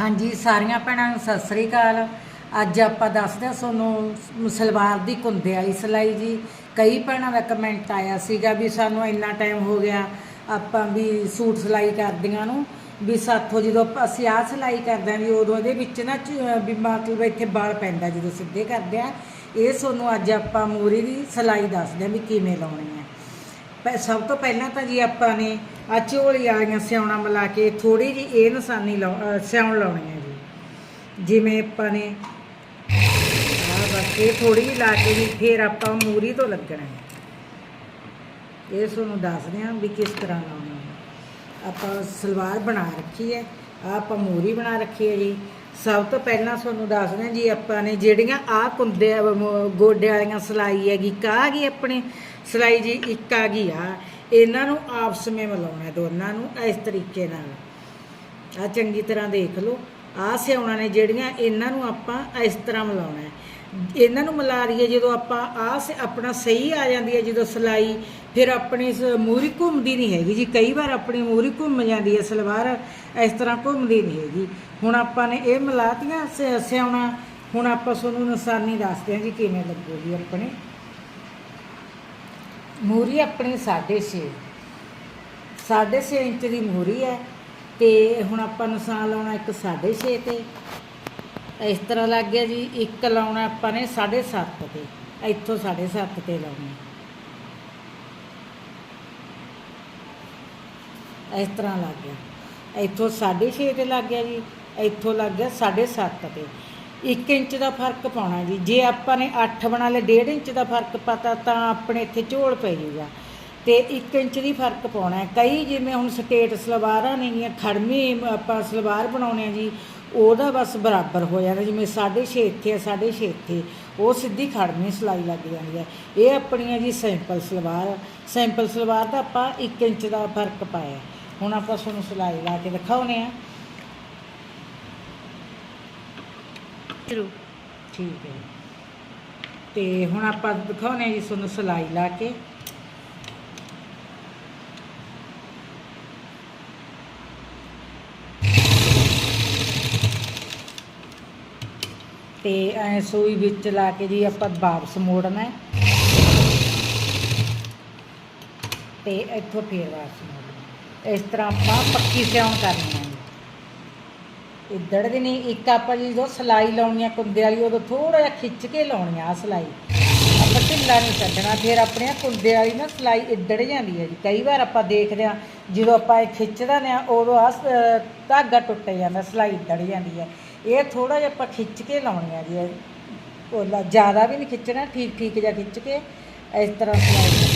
ਹਾਂਜੀ, ਸਾਰੀਆਂ ਭੈਣਾਂ ਨੂੰ ਸਤਿ ਸ੍ਰੀ ਅਕਾਲ। ਅੱਜ ਆਪਾਂ ਦੱਸਦੇ ਹਾਂ ਤੁਹਾਨੂੰ ਸਲਵਾਰ ਦੀ ਕੁੰਦੇ ਵਾਲੀ ਸਿਲਾਈ ਜੀ। ਕਈ ਭੈਣਾਂ ਦਾ ਕਮੈਂਟ ਆਇਆ ਸੀਗਾ ਵੀ ਸਾਨੂੰ ਇੰਨਾ ਟਾਈਮ ਹੋ ਗਿਆ ਆਪਾਂ ਵੀ ਸੂਟ ਸਿਲਾਈ ਕਰਦੀਆਂ ਨੂੰ, ਵੀ ਸਾਥੋਂ ਜਦੋਂ ਅਸੀਂ ਆਹ ਸਿਲਾਈ ਕਰਦੇ ਹਾਂ ਵੀ ਉਦੋਂ ਇਹਦੇ ਵਿੱਚ ਨਾ ਚ- ਵੀ ਮਤਲਬ ਇੱਥੇ ਬਾਲ ਪੈਂਦਾ ਜਦੋਂ ਸਿੱਧੇ ਕਰਦੇ ਆ ਇਹ ਤੁਹਾਨੂੰ ਅੱਜ ਆਪਾਂ ਮੂਰੀ ਦੀ ਸਿਲਾਈ ਦੱਸਦੇ ਹਾਂ ਵੀ ਕਿਵੇਂ ਲਾਉਣੀ ਹੈ। ਪਹਿ- ਸਭ ਤੋਂ ਪਹਿਲਾਂ ਤਾਂ ਜੀ ਆਪਾਂ ਨੇ ਆ ਝੋਲੀ ਵਾਲੀਆਂ ਸਿਉਣਾ ਮਿਲਾ ਕੇ ਥੋੜੀ ਜੀ ਇਹ ਨਿਸ਼ਾਨੀ ਲਾਉ ਅ, ਸਿਉਣ ਲਾਉਣੀ ਹੈ ਜੀ। ਜਿਵੇਂ ਆਪਾਂ ਨੇ ਆ ਬਸ ਇਹ ਥੋੜੀ ਜਿਹੀ ਲਾ ਕੇ ਜੀ ਫਿਰ ਆਪਾਂ ਮੂਰੀ ਤੋਂ ਲੱਗਣਾ ਇਹ ਤੁਹਾਨੂੰ ਦੱਸਦੇ ਹਾਂ ਵੀ ਕਿਸ ਤਰ੍ਹਾਂ ਲਾਉਣੀ ਹੈ। ਆਪਾਂ ਸਲਵਾਰ ਬਣਾ ਰੱਖੀ ਹੈ ਆ ਆਪਾਂ ਮੂਰੀ ਬਣਾ ਰੱਖੀ ਹੈ ਜੀ। ਸਭ ਤੋਂ ਪਹਿਲਾਂ ਤੁਹਾਨੂੰ ਦੱਸਦੇ ਹਾਂ ਜੀ ਆਪਾਂ ਨੇ ਜਿਹੜੀਆਂ ਆ ਕੁੰਦੇ ਗੋਡੇ ਵਾਲੀਆਂ ਸਿਲਾਈ ਹੈਗੀ ਕਾ ਗਈ ਆਪਣੇ ਸਿਲਾਈ ਜੀ ਇੱਕ ਆ ਗਈ ਆ। ਇਹਨਾਂ ਨੂੰ ਆਪਸ ਵਿੱਚ ਮਿਲਾਉਣਾ ਦੋਨਾਂ ਨੂੰ ਇਸ ਤਰੀਕੇ ਨਾਲ। ਆ ਚੰਗੀ ਤਰ੍ਹਾਂ ਦੇਖ ਲਓ। ਆ ਸਿਆਉਣਾ ਨੇ ਜਿਹੜੀਆਂ ਇਹਨਾਂ ਨੂੰ ਆਪਾਂ ਇਸ ਤਰ੍ਹਾਂ ਮਿਲਾਉਣਾ ਹੈ। ਇਹਨਾਂ ਨੂੰ ਮਿਲਾ ਲਈਏ ਜਦੋਂ ਆਪਾਂ ਆ ਆਪਣਾ ਸਹੀ ਆ ਜਾਂਦੀ ਹੈ, ਜਦੋਂ ਸਿਲਾਈ ਫਿਰ ਆਪਣੀ ਸ- ਮੂਹਰੀ ਘੁੰਮਦੀ ਨਹੀਂ ਹੈਗੀ ਜੀ। ਕਈ ਵਾਰ ਆਪਣੀ ਮੂਹਰੀ ਘੁੰਮ ਜਾਂਦੀ ਹੈ, ਸਲਵਾਰ ਇਸ ਤਰ੍ਹਾਂ ਘੁੰਮਦੀ ਨਹੀਂ ਹੈਗੀ। ਹੁਣ ਆਪਾਂ ਨੇ ਇਹ ਮਿਲਾਤੀਆਂ, ਸ- ਸਿਉਣਾ ਹੁਣ ਆਪਾਂ ਤੁਹਾਨੂੰ ਨਿਸ਼ਾਨੀ ਦੱਸਦੇ ਹਾਂ ਜੀ ਕਿਵੇਂ ਲੱਗੂਗੀ ਆਪਣੇ। ਮੂਰੀ ਆਪਣੀ 6.5 6.5 ਇੰਚ ਦੀ ਮੂਰੀ ਹੈ ਤੇ ਹੁਣ ਆਪਾਂ ਨਿਸ਼ਾਨ ਲਾਉਣਾ ਇੱਕ 6.5 ਤੇ। ਇਸ ਤਰ੍ਹਾਂ ਲੱਗ ਗਿਆ ਜੀ, ਇੱਕ ਲਾਉਣਾ ਆਪਾਂ ਨੇ 7.5 ਤੇ। ਇੱਥੋਂ 7.5 ਤੇ ਲਾਉਣਾ ਇਸ ਤਰ੍ਹਾਂ ਲੱਗ ਗਿਆ। ਇੱਥੋਂ 6.5 ਤੇ ਲੱਗ ਗਿਆ ਜੀ, ਇੱਥੋਂ ਲੱਗ ਗਿਆ 7.5 ਤੇ। 1 ਇੰਚ ਦਾ ਫ਼ਰਕ ਪਾਉਣਾ ਜੀ। ਜੇ ਆਪਾਂ ਨੇ 8 ਬਣਾ ਲਏ 1.5 ਇੰਚ ਦਾ ਫ਼ਰਕ ਪਾਤਾ, ਤਾਂ ਆਪਣੇ ਇੱਥੇ ਝੋਲ ਪੈ ਜਾਊਗਾ ਤੇ 1 ਇੰਚ ਦੀ ਫ਼ਰਕ ਪਾਉਣਾ ਕਈ ਜਿਵੇਂ ਹੁਣ ਸਟੇਟ ਸਲਵਾਰਾਂ ਨੇਗੀਆਂ ਖੜਮੀ ਆਪਾਂ ਸਲਵਾਰ ਬਣਾਉਣੇ ਆ ਜੀ, ਉਹਦਾ ਬਸ ਬਰਾਬਰ ਹੋ ਜਾਂਦਾ। ਜਿਵੇਂ 6.5 ਇੱਥੇ ਆ 6.5 ਇੱਥੇ, ਉਹ ਸਿੱਧੀ ਖੜਮੀ ਸਿਲਾਈ ਲੱਗ ਜਾਂਦੀ ਹੈ। ਇਹ ਆਪਣੀਆਂ ਜੀ ਸਿੰਪਲ ਸਲਵਾਰ ਸਿੰਪਲ ਸਲਵਾਰ ਦਾ ਆਪਾਂ 1 ਇੰਚ ਦਾ ਫ਼ਰਕ ਪਾਇਆ। ਹੁਣ ਆਪਾਂ ਤੁਹਾਨੂੰ ਸਿਲਾਈ ਲਾ ਕੇ ਦਿਖਾਉਨੇ ਆ ਸ਼ੁਰੂ। ਠੀਕ ਹੈ ਤੇ ਹੁਣ ਆਪਾਂ ਦਿਖਾਉਨੇ ਆ ਜੀ ਤੁਹਾਨੂੰ ਸਿਲਾਈ ਲਾ ਕੇ। ਤੇ ਐ ਸੂਈ ਵਿੱਚ ਲਾ ਕੇ ਜੀ ਆਪਾਂ ਵਾਪਸ ਮੋੜਨਾ ਹੈ। ਤੇ ਇੱਥੋਂ ਫੇਰ ਵਾਪਸ ਮੋੜਨਾ ਇਸ ਤਰ੍ਹਾਂ ਆਪਾਂ ਪੱਕੀ ਸਿਉਣ ਕਰਨੀ ਇੱਧੜ ਦੀ ਨਹੀਂ, ਇੱਕ ਆਪਾਂ ਜੀ ਜਦੋਂ ਸਲਾਈ ਲਾਉਣੀ ਆ ਕੁੰਦੇ ਵਾਲੀ, ਉਦੋਂ ਥੋੜਾ ਜਿਹਾ ਖਿੱਚ ਕੇ ਲਾਉਣੀ ਆ ਆਹ ਸਲਾਈ। ਆਪਾਂ ਢਿੱਲਾ ਨਹੀਂ ਛੱਡਣਾ, ਫਿਰ ਆਪਣੇ ਆਹ ਕੁੰਦੇ ਵਾਲੀ ਨਾ ਸਲਾਈ ਇੱਧੜ ਜਾਂਦੀ ਹੈ ਜੀ। ਕਈ ਵਾਰ ਆਪਾਂ ਦੇਖਦੇ ਆ, ਜਦੋਂ ਆਪਾਂ ਇਹ ਖਿੱਚਦੇ ਨੇ, ਉਦੋਂ ਆ ਧਾਗਾ ਟੁੱਟ ਜਾਂਦਾ, ਸਲਾਈ ਇੱਧੜ ਜਾਂਦੀ ਹੈ ਇਹ ਥੋੜਾ ਜਿਹਾ ਆਪਾਂ ਖਿੱਚ ਕੇ ਲਾਉਣੀ ਆ ਜੀ। ਉਹ ਜ਼ਿਆਦਾ ਵੀ ਨਹੀਂ ਖਿੱਚਣਾ ਠੀਕ ਠੀਕ ਜਿਹਾ ਖਿੱਚ ਕੇ ਇਸ ਤਰ੍ਹਾਂ ਸਲਾਈ।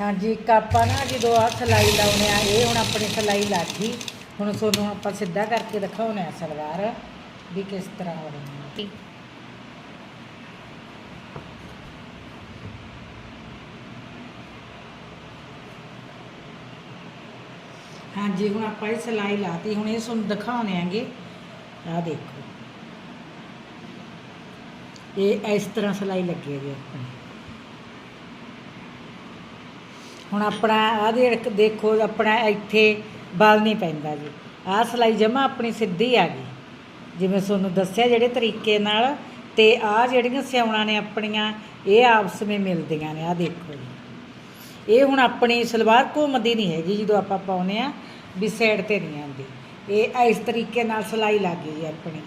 ਹਾਂਜੀ ਇੱਕ ਆਪਾਂ ਨਾ ਜਦੋਂ ਆ ਸਲਾਈ ਲਾਉਣੇ ਆ ਇਹ ਹੁਣ ਆਪਣੀ ਸਲਾਈ ਲੱਗ ਗਈ ਹੁਣ ਤੁਹਾਨੂੰ ਆਪਾਂ ਸਿੱਧਾ ਕਰਕੇ ਦਿਖਾਉਣੇ ਆ ਸਲਵਾਰ ਵੀ ਕਿਸ ਤਰ੍ਹਾਂ ਹੋ ਰਹੀ ਹੈ। ਹਾਂਜੀ ਹੁਣ ਆਪਾਂ ਇਹ ਸਲਾਈ ਲਾਤੀ ਹੁਣ ਇਹ ਤੁਹਾਨੂੰ ਦਿਖਾਉਣੇ ਆਂਗੇ। ਆ ਦੇਖੋ। ਇਹ ਇਸ ਤਰ੍ਹਾਂ ਸਲਾਈ ਲੱਗੀ ਹੈ ਜੀ ਆਪਣੀ। ਹੁਣ ਆਪਣਾ ਆਹ ਦੇ ਦੇਖੋ, ਆਪਣਾ ਇੱਥੇ ਬਲ ਨਹੀਂ ਪੈਂਦਾ ਜੀ। ਆਹ ਸਲਾਈ ਜਮਾ ਆਪਣੀ ਸਿੱਧੀ ਆ ਗਈ। ਜਿਵੇਂ ਤੁਹਾਨੂੰ ਦੱਸਿਆ ਜਿਹੜੇ ਤਰੀਕੇ ਨਾਲ ਤੇ ਆਹ ਜਿਹੜੀਆਂ ਸਿਉਣਾ ਨੇ ਆਪਣੀਆਂ, ਇਹ ਆਪਸ ਵਿੱਚ ਮਿਲਦੀਆਂ ਨੇ, ਆਹ ਦੇਖੋ ਜੀ। ਇਹ ਹੁਣ ਆਪਣੀ ਸਲਵਾਰ ਘੁੰਮਦੀ ਨਹੀਂ ਹੈਗੀ ਜਦੋਂ ਆਪਾਂ ਪਾਉਨੇ ਆ ਵੀ ਸਾਈਡ ਤੇ ਨਹੀਂ ਆਉਂਦੀ। ਇਹ ਇਸ ਤਰੀਕੇ ਨਾਲ ਸਲਾਈ ਲੱਗ ਗਈ ਜੀ ਆਪਣੀ।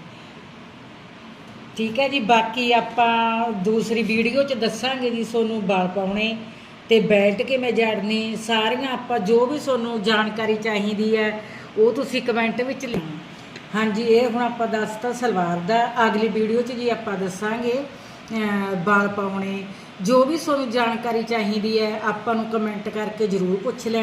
ਠੀਕ ਹੈ ਜੀ, ਬਾਕੀ ਆਪਾਂ ਦੂਸਰੀ ਵੀਡੀਓ 'ਚ ਦੱਸਾਂਗੇ ਜੀ ਤੁਹਾਨੂੰ ਵਾਲ ਪਾਉਣੇ। ਤੇ ਬੈਲਟ ਕਿਵੇਂ ਜੜਨੀ, ਸਾਰੀਆਂ ਆਪਾਂ ਜੋ ਵੀ ਤੁਹਾਨੂੰ ਜਾਣਕਾਰੀ ਚਾਹੀਦੀ ਹੈ, ਉਹ ਤੁਸੀਂ ਕਮੈਂਟ ਵਿੱਚ ਲਿਖੋ ਹਾਂਜੀ, ਇਹ ਹੁਣ ਆਪਾਂ ਦੱਸਤਾ ਸਲਵਾਰ ਦਾ, ਅਗਲੀ ਵੀਡੀਓ 'ਚ ਜੀ ਆਪਾਂ ਦੱਸਾਂਗੇ ਬਾਲ ਪਾਉਣੇ। ਜੋ ਵੀ ਤੁਹਾਨੂੰ ਜਾਣਕਾਰੀ ਚਾਹੀਦੀ ਹੈ, ਆਪਾਂ ਨੂੰ ਕਮੈਂਟ ਕਰਕੇ ਜ਼ਰੂਰ ਪੁੱਛ ਲੈ